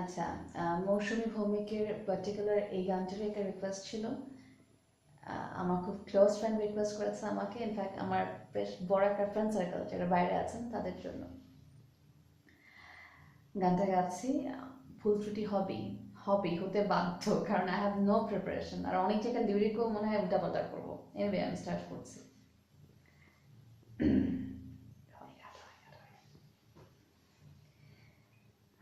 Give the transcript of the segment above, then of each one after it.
আচ্ছা মৌসুমী ভৌমিকের পার্টিকুলার এই গানটার একটা রিকোয়েস্ট ছিল। আমার খুব ক্লোজ ফ্রেন্ড রিকোয়েস্ট করেছে আমাকে। ইনফ্যাক্ট আমার বেশ বড় একটা ফ্রেন্ড সার্কেল যারা বাইরে আছেন তাদের জন্য। গানটা গাচ্ছি, ভুল ত্রুটি হবেই হবেই, হতে বাধ্য, কারণ আই হ্যাভ নো প্রিপারেশন আর অনেক জায়গায় লিরিকও মনে হয় উল্টাপাল্টা করব। এনিওয়ে আমি স্টার্ট করছি।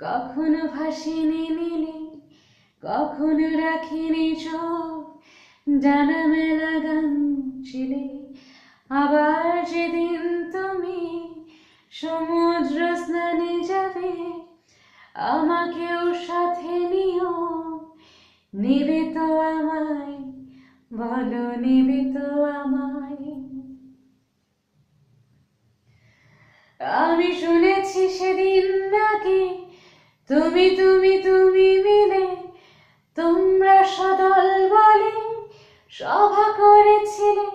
কখনো ভাসিনি নীলে কখনো রাখিনি চোখ ডানা মেলা গান ছিলে আবার যেদিন তুমি সমুদ্র স্নানে যাবে, আমাকেও সাথে নিও। নেবে তো আমায়, বলো নেবে তো আমায়। আমি শুনেছি সেদিন নাকি তুমি তুমি তুমি মিলে তোমরা সদল বলে সভা করেছিলে।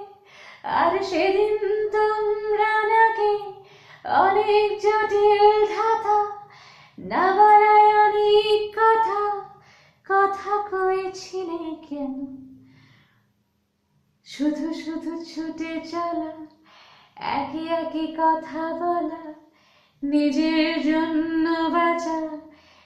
আর সেদিন তোমরা নাকি অনেক জটিল ধাতা না বলায় অনেক কথা কথা কয়েছিলে কেন? শুধু শুধু ছুটে চলা একই একই কথা বলা, নিজের জন্য বাঁচা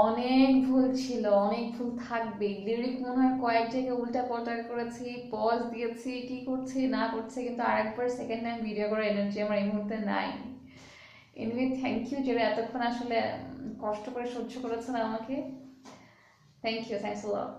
অনেক ভুল ছিল, অনেক ভুল থাকবে। লিরিক মনে হয় কয়েক জায়গায় উল্টা পাল্টা করেছি পজ দিয়েছি, কি করছি, না করছি, কিন্তু আরেকবার সেকেন্ড টাইম ভিডিও করার এনার্জি আমার এই মুহূর্তে নাই। এনিওয়ে থ্যাংক ইউ যারা এতক্ষণ আসলে কষ্ট করে সহ্য করেছেন আমাকে। Thank you thanks lot